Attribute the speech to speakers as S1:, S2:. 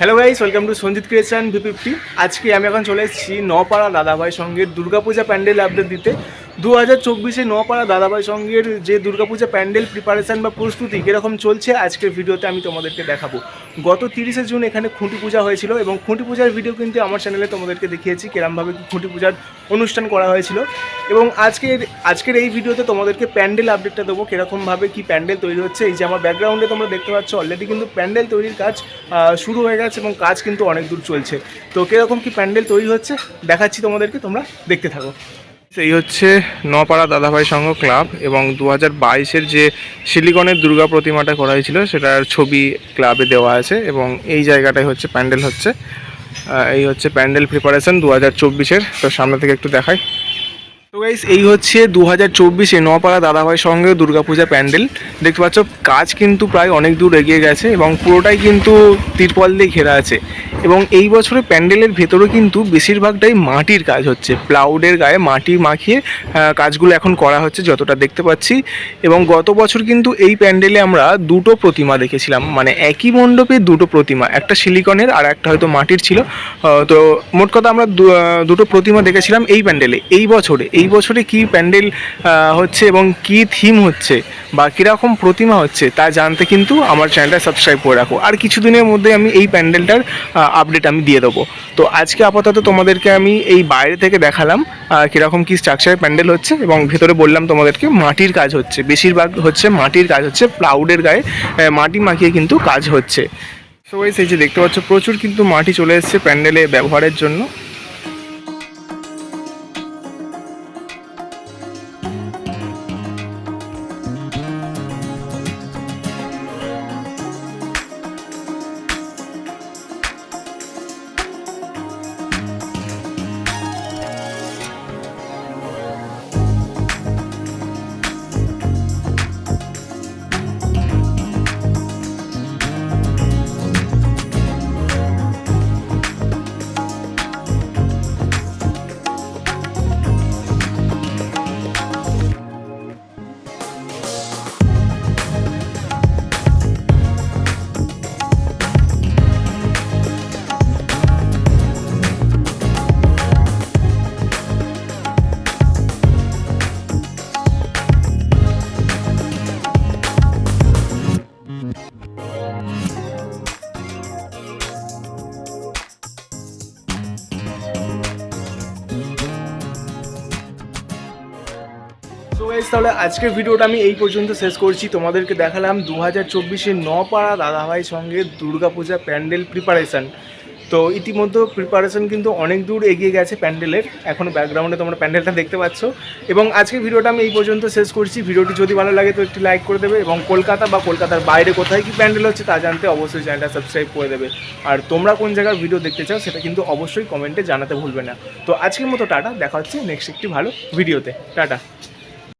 S1: Hello guys welcome to Sanjit creation V fifty আজকে আমি এখন চলে এসেছি নপাড়া দাদাভাই সঙ্গে দুর্গাপূজা প্যান্ডেল আপডেট দিতে। দু হাজার চব্বিশে নপাড়া দাদাভাই সঙ্গের যে দুর্গাপূজা প্যান্ডেল প্রিপারেশন বা প্রস্তুতি কীরকম চলছে, আজকের ভিডিওতে আমি তোমাদেরকে দেখাবো। গত তিরিশে জুন এখানে খুঁটি পূজা হয়েছিল এবং খুঁটি পূজার ভিডিও কিন্তু আমার চ্যানেলে তোমাদেরকে দেখিয়েছি কিরমভাবে খুঁটি পূজার অনুষ্ঠান করা হয়েছিল। এবং আজকের আজকের এই ভিডিওতে তোমাদেরকে প্যান্ডেল আপডেটটা দেবো, কীরকমভাবে কি প্যান্ডেল তৈরি হচ্ছে। এই যে আমার ব্যাকগ্রাউন্ডে তোমরা দেখতে পাচ্ছ অলরেডি কিন্তু প্যান্ডেল তৈরির কাজ শুরু হয়ে গেছে এবং কাজ কিন্তু অনেক দূর চলছে। তো কীরকম কি প্যান্ডেল তৈরি হচ্ছে, দেখাচ্ছি তোমাদেরকে, তোমরা দেখতে থাকো।
S2: এই হচ্ছে নপাড়া দাদাভাই সংঘ ক্লাব এবং দু হাজার বাইশের যে সিলিকনের দুর্গা প্রতিমাটা করা হয়েছিল, সেটার ছবি ক্লাবে দেওয়া আছে এবং এই জায়গাটাই হচ্ছে প্যান্ডেল হচ্ছে। এই হচ্ছে প্যান্ডেল প্রিপারেশন দু হাজার চব্বিশের। তো সামনে থেকে একটু দেখাই। তো গাইস এই হচ্ছে দু হাজার চব্বিশে নপাড়া দাদাভাই সঙ্গে দুর্গাপূজা প্যান্ডেল। দেখতে পাচ্ছ, কাজ কিন্তু প্রায় অনেক দূর এগিয়ে গেছে এবং পুরোটাই কিন্তু তিরপল দিয়ে ঘেরা আছে। এবং এই বছরে প্যান্ডেলের ভেতরে কিন্তু বেশিরভাগটাই মাটির কাজ হচ্ছে। প্লাউডের গায়ে মাটি মাখিয়ে কাজগুলো এখন করা হচ্ছে যতটা দেখতে পাচ্ছি। এবং গত বছর কিন্তু এই প্যান্ডেলে আমরা দুটো প্রতিমা দেখেছিলাম। মানে একই মণ্ডপে দুটো প্রতিমা, একটা সিলিকনের আর একটা হয়তো মাটির ছিল। তো মোট কথা আমরা দুটো প্রতিমা দেখেছিলাম এই প্যান্ডেলে। এই বছরে এই বছরে কি প্যান্ডেল হচ্ছে এবং কি থিম হচ্ছে বা কীরকম প্রতিমা হচ্ছে তা জানতে কিন্তু আমার চ্যানেলটা সাবস্ক্রাইব করে রাখো। আর কিছুদিনের মধ্যে আমি এই প্যান্ডেলটার আপডেট আমি দিয়ে দেবো। তো আজকে আপাতত তোমাদেরকে আমি এই বাইরে থেকে দেখালাম কীরকম কি স্ট্রাকচারে প্যান্ডেল হচ্ছে এবং ভেতরে বললাম তোমাদেরকে মাটির কাজ হচ্ছে। বেশিরভাগ হচ্ছে মাটির কাজ হচ্ছে, প্লাউডের গায়ে মাটি মাখিয়ে কিন্তু কাজ হচ্ছে। সো সেই যে দেখতে পাচ্ছ, প্রচুর কিন্তু মাটি চলে এসেছে প্যান্ডেলে ব্যবহারের জন্য।
S1: তাহলে আজকের ভিডিওটা আমি এই পর্যন্ত শেষ করছি। তোমাদেরকে দেখালাম দু হাজার চব্বিশে নপাড়া দাদাভাই সঙ্গে দুর্গাপূজা প্যান্ডেল প্রিপারেশন তো ইতিমধ্যে প্রিপারেশন কিন্তু অনেক দূর এগিয়ে গেছে প্যান্ডেলের। এখন ব্যাকগ্রাউন্ডে তোমরা প্যান্ডেলটা দেখতে পাচ্ছ। এবং আজকের ভিডিওটা আমি এই পর্যন্ত শেষ করছি। ভিডিওটি যদি ভালো লাগে তো একটি লাইক করে দেবে এবং কলকাতা বা কলকাতার বাইরে কোথায় কি প্যান্ডেল হচ্ছে তা জানতে অবশ্যই চ্যানেলটা সাবস্ক্রাইব করে দেবে। আর তোমরা কোন জায়গার ভিডিও দেখতে চাও সেটা কিন্তু অবশ্যই কমেন্টে জানাতে ভুলবে না। তো আজকের মতো টাটা। দেখা হচ্ছে নেক্সট একটি ভালো ভিডিওতে টাটা।